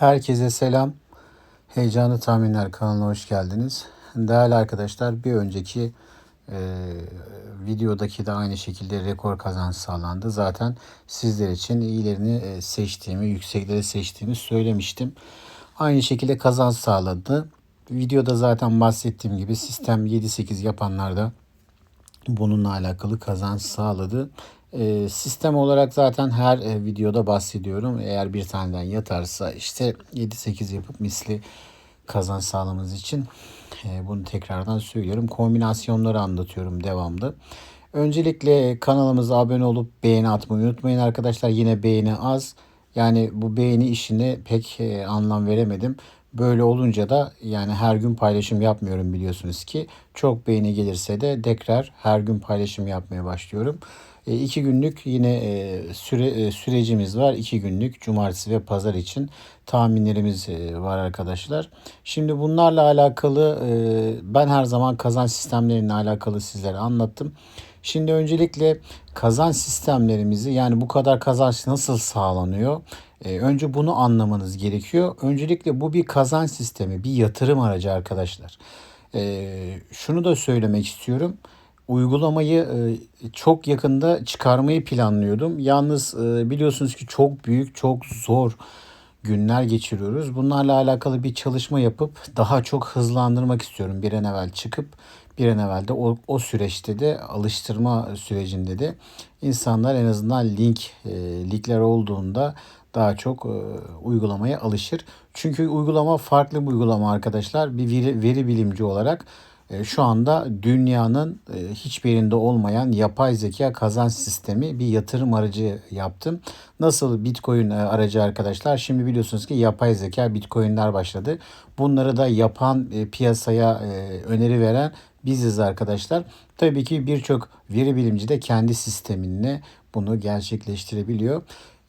Herkese selam. Heyecanlı Tahminler kanalına hoş geldiniz. Değerli arkadaşlar bir önceki e, videodaki de aynı şekilde rekor kazanç sağlandı. Zaten sizler için iyilerini e, seçtiğimi, yüksekleri seçtiğimi söylemiştim. Aynı şekilde kazanç sağladı. Videoda zaten bahsettiğim gibi sistem 7-8 yapanlar da bununla alakalı kazanç sağladı. E, sistem olarak zaten her e, videoda bahsediyorum. Eğer bir taneden yatarsa işte 7-8 yapıp misli kazanç sağlamanız için e, bunu tekrardan söylüyorum. Kombinasyonları anlatıyorum devamlı. Öncelikle kanalımıza abone olup beğeni atmayı unutmayın arkadaşlar. Yine beğeni az. Yani bu beğeni işine pek e, anlam veremedim. Böyle olunca da yani her gün paylaşım yapmıyorum biliyorsunuz ki. Çok beğeni gelirse de tekrar her gün paylaşım yapmaya başlıyorum. E, iki günlük yine e, süre e, sürecimiz var. İki günlük cumartesi ve pazar için tahminlerimiz e, var arkadaşlar. Şimdi bunlarla alakalı e, ben her zaman kazanç sistemleriyle alakalı sizlere anlattım. Şimdi öncelikle kazanç sistemlerimizi yani bu kadar kazanç nasıl sağlanıyor? E, önce bunu anlamanız gerekiyor. Öncelikle bu bir kazanç sistemi, bir yatırım aracı arkadaşlar. E, şunu da söylemek istiyorum uygulamayı e, çok yakında çıkarmayı planlıyordum. Yalnız e, biliyorsunuz ki çok büyük, çok zor günler geçiriyoruz. Bunlarla alakalı bir çalışma yapıp daha çok hızlandırmak istiyorum. Bir an evvel çıkıp bir an evvel de o, o süreçte de alıştırma sürecinde de insanlar en azından link e, linkler olduğunda daha çok e, uygulamaya alışır. Çünkü uygulama farklı bir uygulama arkadaşlar. Bir veri, veri bilimci olarak şu anda dünyanın e, hiçbir yerinde olmayan yapay zeka kazanç sistemi bir yatırım aracı yaptım. Nasıl Bitcoin e, aracı arkadaşlar? Şimdi biliyorsunuz ki yapay zeka Bitcoin'ler başladı. Bunları da yapan piyasaya öneri veren biziz arkadaşlar. Tabii ki birçok veri bilimci de kendi sisteminle bunu gerçekleştirebiliyor.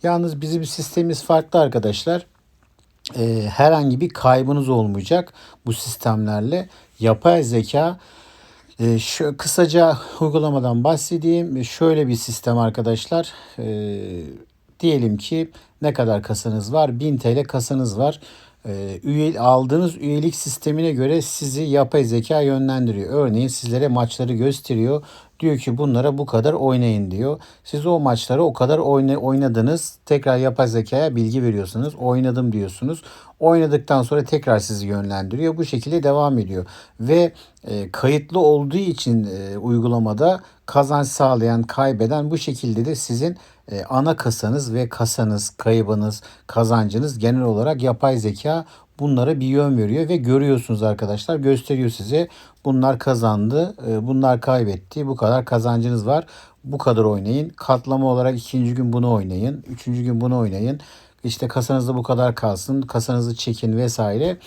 Yalnız bizim sistemimiz farklı arkadaşlar. herhangi bir kaybınız olmayacak bu sistemlerle yapay zeka e, şu, kısaca uygulamadan bahsedeyim. Şöyle bir sistem arkadaşlar. E, diyelim ki ne kadar kasanız var? 1000 TL kasanız var. E, üye, aldığınız üyelik sistemine göre sizi yapay zeka yönlendiriyor. Örneğin sizlere maçları gösteriyor. Diyor ki bunlara bu kadar oynayın diyor. Siz o maçları o kadar oyna, oynadınız. Tekrar yapay zekaya bilgi veriyorsunuz. Oynadım diyorsunuz. Oynadıktan sonra tekrar sizi yönlendiriyor. Bu şekilde devam ediyor. Ve e, kayıtlı olduğu için e, uygulamada kazanç sağlayan, kaybeden bu şekilde de sizin e, ana kasanız ve kasanız, kaybınız, kazancınız genel olarak yapay zeka bunlara bir yön veriyor ve görüyorsunuz arkadaşlar. Gösteriyor size. Bunlar kazandı. E, bunlar kaybetti. Bu kadar kazancınız var. Bu kadar oynayın. Katlama olarak ikinci gün bunu oynayın. Üçüncü gün bunu oynayın. İşte kasanızda bu kadar kalsın, kasanızı çekin vesaire.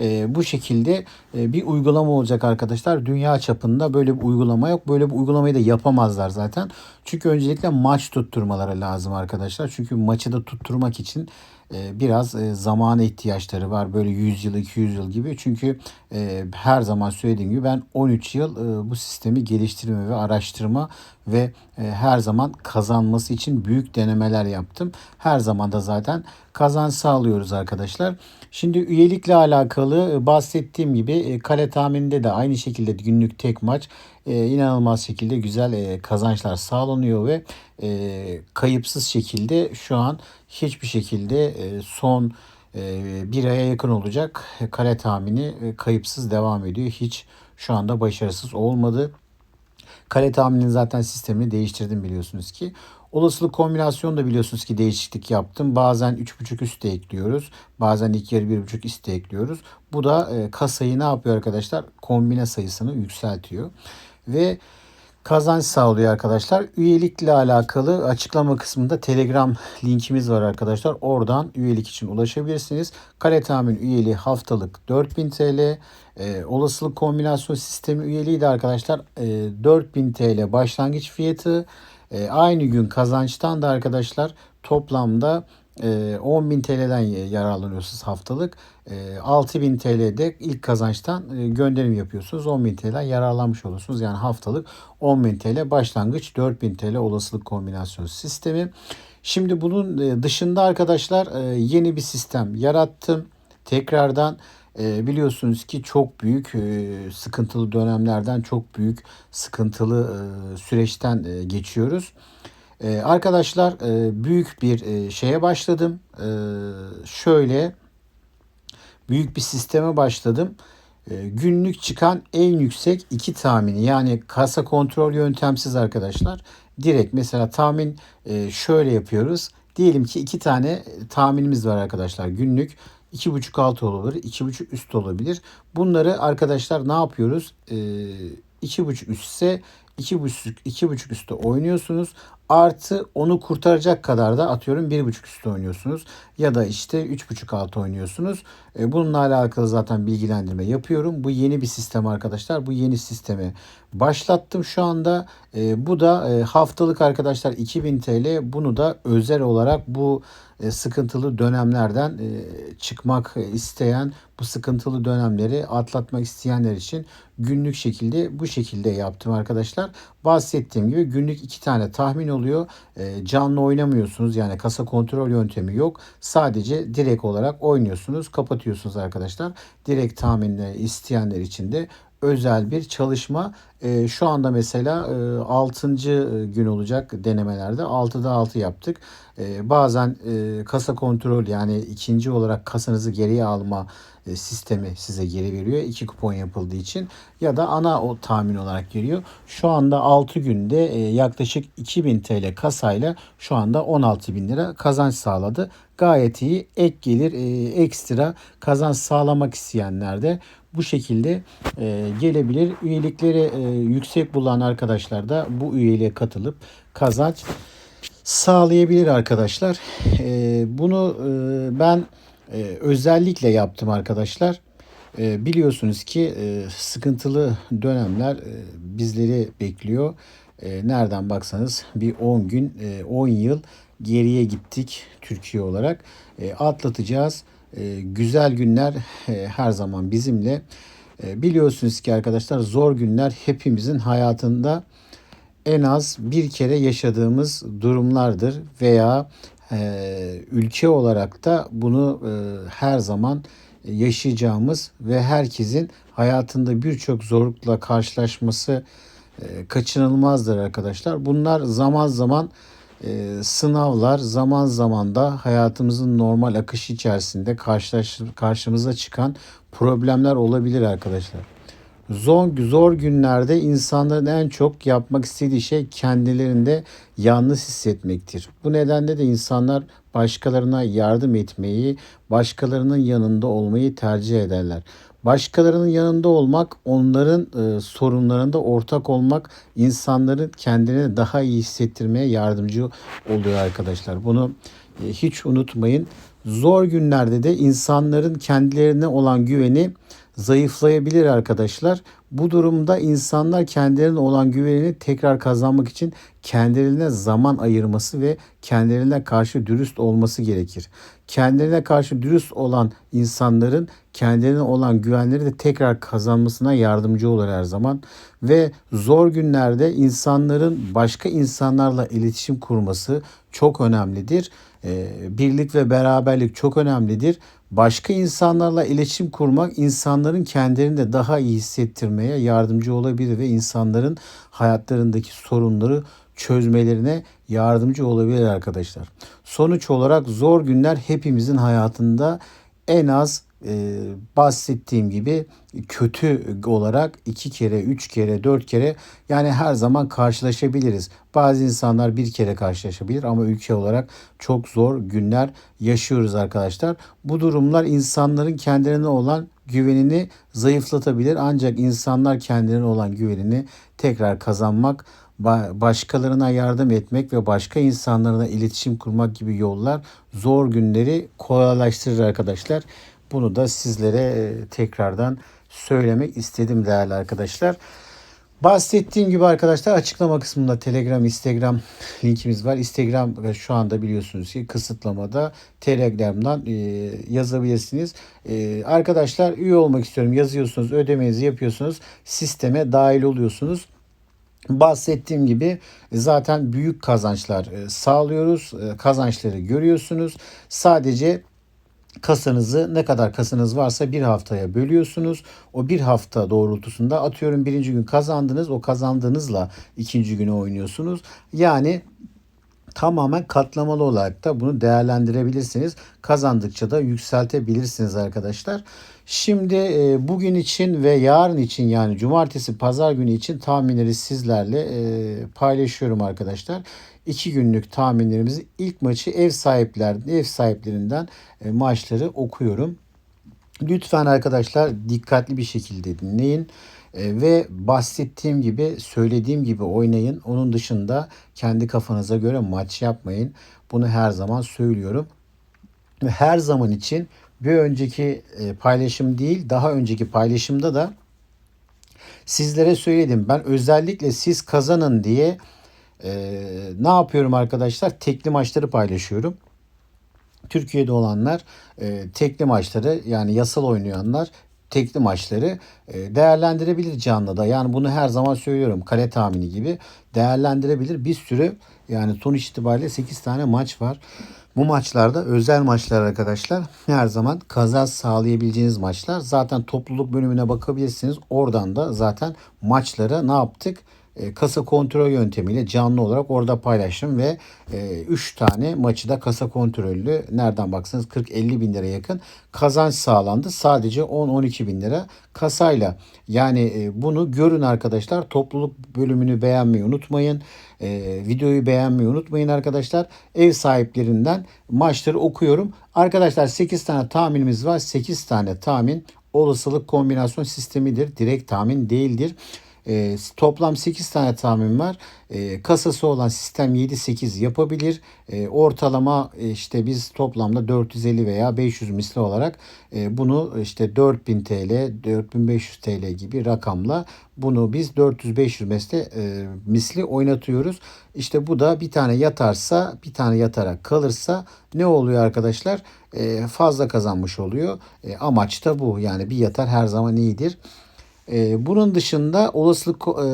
E, bu şekilde e, bir uygulama olacak arkadaşlar. Dünya çapında böyle bir uygulama yok. Böyle bir uygulamayı da yapamazlar zaten. Çünkü öncelikle maç tutturmaları lazım arkadaşlar. Çünkü maçı da tutturmak için e, biraz e, zamana ihtiyaçları var. Böyle 100 yıl, 200 yıl gibi. Çünkü e, her zaman söylediğim gibi ben 13 yıl bu sistemi geliştirme ve araştırma ve her zaman kazanması için büyük denemeler yaptım. Her zaman da zaten kazanç sağlıyoruz arkadaşlar. Şimdi üyelikle alakalı bahsettiğim gibi kale tahmininde de aynı şekilde günlük tek maç inanılmaz şekilde güzel kazançlar sağlanıyor ve kayıpsız şekilde şu an hiçbir şekilde e, son e, bir aya yakın olacak kale tahmini e, kayıpsız devam ediyor. Hiç şu anda başarısız olmadı. Kale tahmininin zaten sistemini değiştirdim biliyorsunuz ki. Olasılık kombinasyonu da biliyorsunuz ki değişiklik yaptım. Bazen 3.5 üstte ekliyoruz. Bazen ilk yarı 1.5 üstte ekliyoruz. Bu da kasayı ne yapıyor arkadaşlar? Kombine sayısını yükseltiyor. Ve kazanç sağlıyor arkadaşlar. Üyelikle alakalı açıklama kısmında Telegram linkimiz var arkadaşlar. Oradan üyelik için ulaşabilirsiniz. Kale tahmin üyeliği haftalık 4000 TL. E, olasılık kombinasyon sistemi üyeliği de arkadaşlar e, 4000 TL başlangıç fiyatı. E, aynı gün kazançtan da arkadaşlar toplamda 10.000 ee, TL'den yararlanıyorsunuz haftalık. 6.000 ee, TL'de ilk kazançtan e, gönderim yapıyorsunuz. 10.000 TL'den yararlanmış olursunuz. Yani haftalık 10.000 TL başlangıç 4.000 TL olasılık kombinasyon sistemi. Şimdi bunun e, dışında arkadaşlar e, yeni bir sistem yarattım. Tekrardan e, biliyorsunuz ki çok büyük sıkıntılı dönemlerden çok büyük sıkıntılı süreçten geçiyoruz. Arkadaşlar büyük bir şeye başladım. Şöyle büyük bir sisteme başladım. Günlük çıkan en yüksek iki tahmini yani kasa kontrol yöntemsiz arkadaşlar direkt mesela tahmin e, şöyle yapıyoruz. Diyelim ki iki tane tahminimiz var arkadaşlar günlük. 2.5 alt olabilir, 2.5 üst olabilir. Bunları arkadaşlar ne yapıyoruz? E, 2.5 üstse 2.5 2.5 üstte oynuyorsunuz. Artı onu kurtaracak kadar da atıyorum 1.5 üstte oynuyorsunuz. Ya da işte 3.5 altı oynuyorsunuz. E, bununla alakalı zaten bilgilendirme yapıyorum. Bu yeni bir sistem arkadaşlar. Bu yeni sistemi başlattım şu anda. E, bu da e, haftalık arkadaşlar 2000 TL. Bunu da özel olarak bu sıkıntılı dönemlerden çıkmak isteyen, bu sıkıntılı dönemleri atlatmak isteyenler için günlük şekilde bu şekilde yaptım arkadaşlar. Bahsettiğim gibi günlük iki tane tahmin oluyor. E, canlı oynamıyorsunuz yani kasa kontrol yöntemi yok. Sadece direkt olarak oynuyorsunuz, kapatıyorsunuz arkadaşlar. Direkt tahminle isteyenler için de özel bir çalışma. E, şu anda mesela e, 6. gün olacak denemelerde 6'da 6 yaptık. E, bazen e, kasa kontrol yani ikinci olarak kasanızı geriye alma e, sistemi size geri veriyor. 2 kupon yapıldığı için ya da ana o tahmin olarak geliyor. Şu anda 6 günde e, yaklaşık 2000 TL kasayla şu anda 16 bin lira kazanç sağladı. Gayet iyi ek gelir e, ekstra kazanç sağlamak isteyenler de bu şekilde e, gelebilir. Üyelikleri e, yüksek bulan arkadaşlar da bu üyeliğe katılıp kazanç sağlayabilir arkadaşlar. E, bunu e, ben e, özellikle yaptım arkadaşlar. E, biliyorsunuz ki e, sıkıntılı dönemler e, bizleri bekliyor. E, nereden baksanız bir 10 gün, e, 10 yıl geriye gittik Türkiye olarak. E, atlatacağız. E, güzel günler e, her zaman bizimle. E, biliyorsunuz ki arkadaşlar zor günler hepimizin hayatında en az bir kere yaşadığımız durumlardır veya e, ülke olarak da bunu e, her zaman yaşayacağımız ve herkesin hayatında birçok zorlukla karşılaşması e, kaçınılmazdır arkadaşlar. Bunlar zaman zaman e, sınavlar zaman zaman da hayatımızın normal akışı içerisinde karşılaş, karşımıza çıkan problemler olabilir arkadaşlar. Zor, zor günlerde insanların en çok yapmak istediği şey kendilerinde yalnız hissetmektir. Bu nedenle de insanlar başkalarına yardım etmeyi, başkalarının yanında olmayı tercih ederler. Başkalarının yanında olmak, onların e, sorunlarında ortak olmak insanların kendini daha iyi hissettirmeye yardımcı oluyor arkadaşlar. Bunu e, hiç unutmayın. Zor günlerde de insanların kendilerine olan güveni zayıflayabilir arkadaşlar. Bu durumda insanlar kendilerine olan güvenini tekrar kazanmak için kendilerine zaman ayırması ve kendilerine karşı dürüst olması gerekir. Kendilerine karşı dürüst olan insanların kendilerine olan güvenleri de tekrar kazanmasına yardımcı olur her zaman. Ve zor günlerde insanların başka insanlarla iletişim kurması çok önemlidir. Ee, birlik ve beraberlik çok önemlidir. Başka insanlarla iletişim kurmak insanların kendilerini de daha iyi hissettirmeye yardımcı olabilir ve insanların hayatlarındaki sorunları çözmelerine yardımcı olabilir arkadaşlar. Sonuç olarak zor günler hepimizin hayatında en az e, bahsettiğim gibi kötü olarak iki kere, üç kere, dört kere yani her zaman karşılaşabiliriz. Bazı insanlar bir kere karşılaşabilir ama ülke olarak çok zor günler yaşıyoruz arkadaşlar. Bu durumlar insanların kendilerine olan güvenini zayıflatabilir ancak insanlar kendilerine olan güvenini tekrar kazanmak başkalarına yardım etmek ve başka insanlarla iletişim kurmak gibi yollar zor günleri kolaylaştırır arkadaşlar. Bunu da sizlere e, tekrardan söylemek istedim değerli arkadaşlar. Bahsettiğim gibi arkadaşlar açıklama kısmında Telegram, Instagram linkimiz var. Instagram şu anda biliyorsunuz ki kısıtlamada Telegram'dan e, yazabilirsiniz. E, arkadaşlar üye olmak istiyorum yazıyorsunuz, ödemenizi yapıyorsunuz, sisteme dahil oluyorsunuz. bahsettiğim gibi zaten büyük kazançlar e, sağlıyoruz. Kazançları görüyorsunuz. Sadece kasanızı ne kadar kasanız varsa bir haftaya bölüyorsunuz. O bir hafta doğrultusunda atıyorum birinci gün kazandınız. O kazandığınızla ikinci günü oynuyorsunuz. Yani tamamen katlamalı olarak da bunu değerlendirebilirsiniz. Kazandıkça da yükseltebilirsiniz arkadaşlar. Şimdi e, bugün için ve yarın için yani cumartesi pazar günü için tahminleri sizlerle e, paylaşıyorum arkadaşlar. İki günlük tahminlerimizi ilk maçı ev sahipler ev sahiplerinden e, maçları okuyorum. Lütfen arkadaşlar dikkatli bir şekilde dinleyin. E, ve bahsettiğim gibi söylediğim gibi oynayın. Onun dışında kendi kafanıza göre maç yapmayın. Bunu her zaman söylüyorum. Her zaman için bir önceki e, paylaşım değil daha önceki paylaşımda da sizlere söyledim. Ben özellikle siz kazanın diye e, ne yapıyorum arkadaşlar? Tekli maçları paylaşıyorum. Türkiye'de olanlar e, tekli maçları yani yasal oynayanlar tekli maçları e, değerlendirebilir canlıda. Yani bunu her zaman söylüyorum. Kale tahmini gibi değerlendirebilir. Bir sürü yani sonuç itibariyle 8 tane maç var. Bu maçlarda özel maçlar arkadaşlar. Her zaman kazanç sağlayabileceğiniz maçlar. Zaten topluluk bölümüne bakabilirsiniz. Oradan da zaten maçlara ne yaptık? E, kasa kontrol yöntemiyle canlı olarak orada paylaştım ve 3 e, tane maçı da kasa kontrollü nereden baksanız 40-50 bin lira yakın kazanç sağlandı. Sadece 10-12 bin lira kasayla. Yani e, bunu görün arkadaşlar. Topluluk bölümünü beğenmeyi unutmayın. Videoyu beğenmeyi unutmayın arkadaşlar. Ev sahiplerinden maçları okuyorum. Arkadaşlar 8 tane tahminimiz var. 8 tane tahmin olasılık kombinasyon sistemidir. Direkt tahmin değildir. E, toplam 8 tane tahmin var. E, kasası olan sistem 7-8 yapabilir. E, ortalama işte biz toplamda 450 veya 500 misli olarak e, bunu işte 4000 TL, 4500 TL gibi rakamla bunu biz 400-500 misli, e, misli oynatıyoruz. İşte bu da bir tane yatarsa, bir tane yatarak kalırsa ne oluyor arkadaşlar? E, fazla kazanmış oluyor. E, amaç da bu. Yani bir yatar her zaman iyidir. E, bunun dışında olasılık e,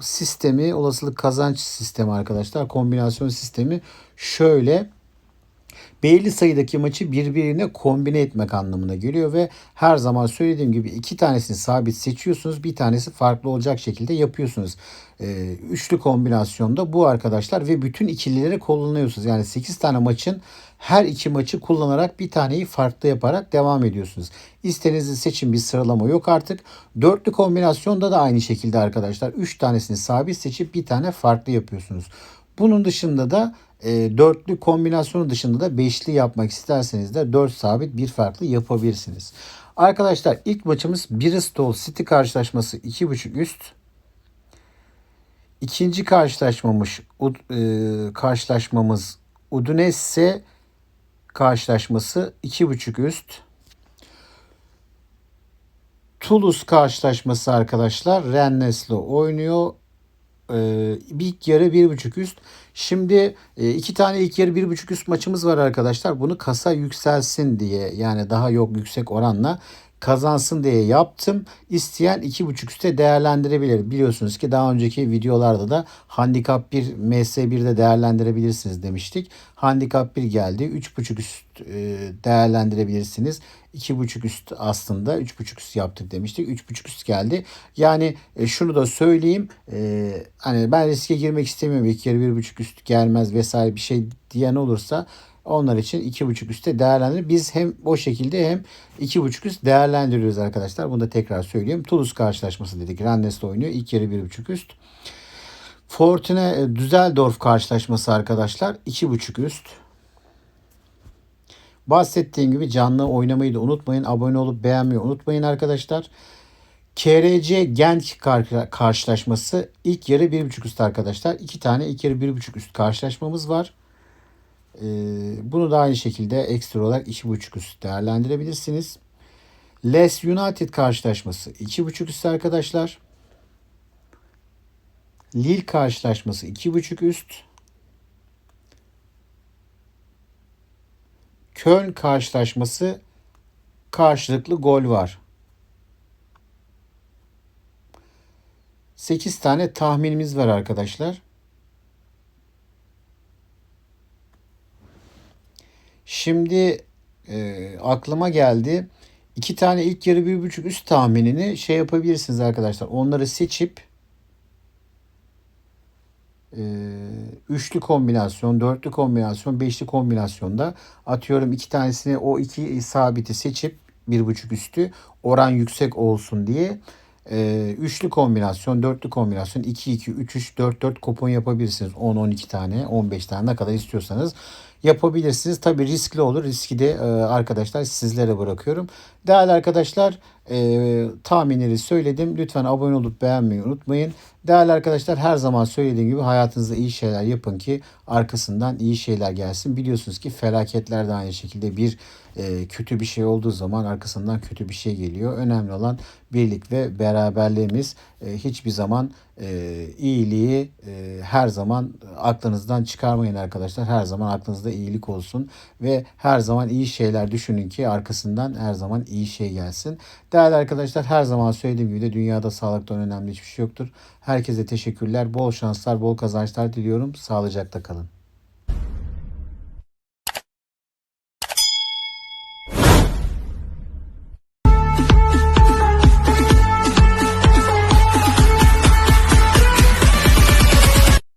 sistemi, olasılık kazanç sistemi arkadaşlar, kombinasyon sistemi şöyle belli sayıdaki maçı birbirine kombine etmek anlamına geliyor ve her zaman söylediğim gibi iki tanesini sabit seçiyorsunuz. Bir tanesi farklı olacak şekilde yapıyorsunuz. Ee, üçlü kombinasyonda bu arkadaşlar ve bütün ikilileri kullanıyorsunuz. Yani 8 tane maçın her iki maçı kullanarak bir taneyi farklı yaparak devam ediyorsunuz. İstediğinizi seçin bir sıralama yok artık. Dörtlü kombinasyonda da aynı şekilde arkadaşlar. Üç tanesini sabit seçip bir tane farklı yapıyorsunuz. Bunun dışında da e, dörtlü kombinasyonu dışında da beşli yapmak isterseniz de dört sabit bir farklı yapabilirsiniz. Arkadaşlar ilk maçımız Bristol City karşılaşması 2.5 üst. İkinci karşılaşmamız e, karşılaşmamız Udinese karşılaşması 2.5 üst. Toulouse karşılaşması arkadaşlar Rennes'le oynuyor. Ee, ilk yarı bir buçuk üst. Şimdi e, iki tane ilk yarı bir buçuk üst maçımız var arkadaşlar. Bunu kasa yükselsin diye yani daha yok yüksek oranla kazansın diye yaptım. İsteyen 2.5 üste değerlendirebilir. Biliyorsunuz ki daha önceki videolarda da handikap 1 MS1'de değerlendirebilirsiniz demiştik. Handikap 1 geldi. 3.5 üst e, değerlendirebilirsiniz. 2.5 üst aslında 3.5 üst yaptık demiştik. 3.5 üst geldi. Yani e, şunu da söyleyeyim. E, hani ben riske girmek istemiyorum. İlk yarı 1.5 üst gelmez vesaire bir şey diyen olursa onlar için 2.5 üstte değerlendirir. Biz hem o şekilde hem 2.5 üst değerlendiriyoruz arkadaşlar. Bunu da tekrar söyleyeyim. Toulouse karşılaşması dedik. Rennes'le oynuyor. İlk yarı 1.5 üst. Fortuna e, Düsseldorf karşılaşması arkadaşlar 2.5 üst. Bahsettiğim gibi canlı oynamayı da unutmayın. Abone olup beğenmeyi unutmayın arkadaşlar. KRC Genk karşılaşması ilk yarı 1.5 üst arkadaşlar. İki tane ilk yarı 1.5 üst karşılaşmamız var. Ee, bunu da aynı şekilde ekstra olarak 2.5 üst değerlendirebilirsiniz. Les United karşılaşması 2.5 üst arkadaşlar. Lille karşılaşması 2.5 üst. Köln karşılaşması karşılıklı gol var. 8 tane tahminimiz var arkadaşlar. Şimdi e, aklıma geldi. İki tane ilk yarı bir buçuk üst tahminini şey yapabilirsiniz arkadaşlar. Onları seçip e, üçlü kombinasyon, dörtlü kombinasyon, beşli kombinasyonda atıyorum iki tanesini o iki sabiti seçip bir buçuk üstü oran yüksek olsun diye e, üçlü kombinasyon, dörtlü kombinasyon 2 2 3 3 4 4 kupon yapabilirsiniz. 10 12 tane, 15 tane ne kadar istiyorsanız yapabilirsiniz. Tabii riskli olur. Riski de e, arkadaşlar sizlere bırakıyorum. Değerli arkadaşlar e, tahminleri söyledim. Lütfen abone olup beğenmeyi unutmayın. Değerli arkadaşlar her zaman söylediğim gibi hayatınızda iyi şeyler yapın ki arkasından iyi şeyler gelsin. Biliyorsunuz ki felaketler de aynı şekilde bir e, kötü bir şey olduğu zaman arkasından kötü bir şey geliyor. Önemli olan birlik ve beraberliğimiz. E, hiçbir zaman e, iyiliği e, her zaman aklınızdan çıkarmayın arkadaşlar. Her zaman aklınızda iyilik olsun ve her zaman iyi şeyler düşünün ki arkasından her zaman iyi şey gelsin. Değerli arkadaşlar her zaman söylediğim gibi de dünyada sağlıktan önemli hiçbir şey yoktur. Herkese teşekkürler. Bol şanslar, bol kazançlar diliyorum. Sağlıcakla kalın.